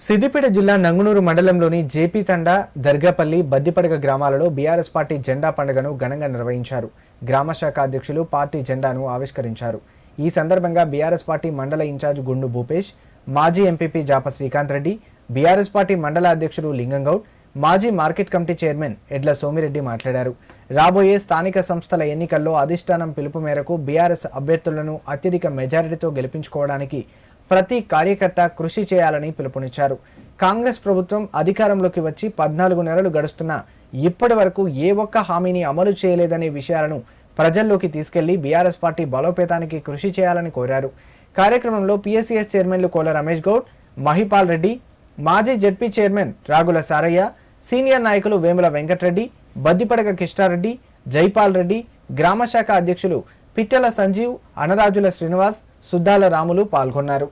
సిద్దిపేట జిల్లా నంగునూరు మండలంలోని జేపీ తండా దర్గాపల్లి బద్దిపడగ గ్రామాలలో బీఆర్ఎస్ పార్టీ జెండా పండుగను ఘనంగా నిర్వహించారు. గ్రామ శాఖ అధ్యక్షులు పార్టీ జెండాను ఆవిష్కరించారు. ఈ సందర్భంగా బీఆర్ఎస్ పార్టీ మండల ఇన్ఛార్జ్ గుండు భూపేష్ మాజీ MPP Japa Srikanth Reddy BRS party మండల అధ్యక్షుడు లింగంగౌడ్ మాజీ మార్కెట్ కమిటీ చైర్మన్ ఎడ్ల సోమిరెడ్డి మాట్లాడారు. రాబోయే స్థానిక సంస్థల ఎన్నికల్లో అధిష్టానం పిలుపు మేరకు బీఆర్ఎస్ అభ్యర్థులను అత్యధిక మెజారిటీతో గెలిపించుకోవడానికి ప్రతి కార్యకర్త కృషి చేయాలని పిలుపునిచ్చారు. కాంగ్రెస్ ప్రభుత్వం అధికారంలోకి వచ్చి పద్నాలుగు నెలలు గడుస్తున్నా ఇప్పటి వరకు ఏ ఒక్క హామీని అమలు చేయలేదనే విషయాలను ప్రజల్లోకి తీసుకెళ్ళి బీఆర్ఎస్ పార్టీ బలోపేతానికి కృషి చేయాలని కోరారు. కార్యక్రమంలో పిఎస్సిఎస్ చైర్మన్లు కోల రమేష్ గౌడ్ మహిపాల్ రెడ్డి మాజీ ZP chairman Ragula Saraiah senior నాయకులు వేముల వెంకటరెడ్డి బద్దిపడక కిష్టారెడ్డి జైపాల్ రెడ్డి గ్రామ శాఖ అధ్యక్షులు పిట్టల సంజీవ్ అనరాజుల శ్రీనివాస్ సుద్దాల రాములు పాల్గొన్నారు.